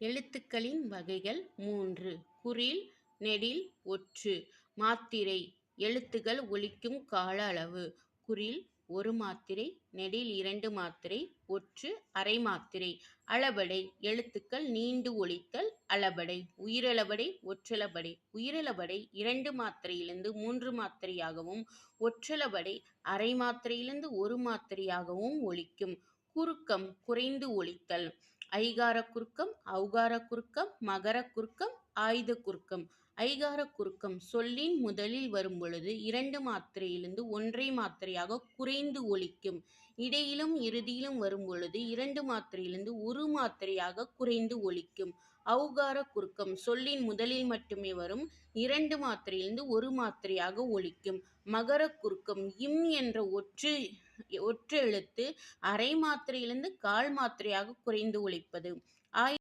எழுத்துக்களின் வகைகள் மூன்று. குறில் நெடில் ஒற்று. மாத்திரை எழுத்துகள் ஒலிக்கும் கால அளவு. குறில் ஒரு மாத்திரை நெடில் இரண்டு மாத்திரை ஒற்று அரை மாத்திரை. அளபடை எழுத்துக்கள் நீண்டு ஒழித்தல் அளபடை. உயிரளபடை ஒற்றளபடை. உயிரளபடை இரண்டு மாத்திரையிலிருந்து மூன்று மாத்திரையாகவும் ஒற்றளபடை அரை மாத்திரையிலிருந்து ஒரு மாத்திரையாகவும் ஒழிக்கும் குறுக்கம் குறைந்து ஒழித்தல் ஐகார குறுக்கம் ஔகார குறுக்கம் மகர குறுக்கம் ஆயுத குறுக்கம் ஐகார குறுக்கம் சொல்லின் முதலில் வரும்பொழுது இரண்டு மாத்திரையிலிருந்து ஒன்றை மாத்திரையாக குறைந்து ஒலிக்கும். இடையிலும் இறுதியிலும் வரும்பொழுது இரண்டு மாத்திரையிலிருந்து ஒரு மாத்திரையாக குறைந்து ஒழிக்கும் அவுகார குறுக்கம் சொல்லின் முதலில் மட்டுமே வரும் இரண்டு மாத்திரையிலிருந்து ஒரு மாத்திரையாக ஒலிக்கும். மகர குறுக்கம் இம் என்ற ஒற்று ஒற்று எழுத்து அரை மாத்திரையிலிருந்து கால் மாத்திரையாக குறைந்து ஒழிப்பது. ஆய்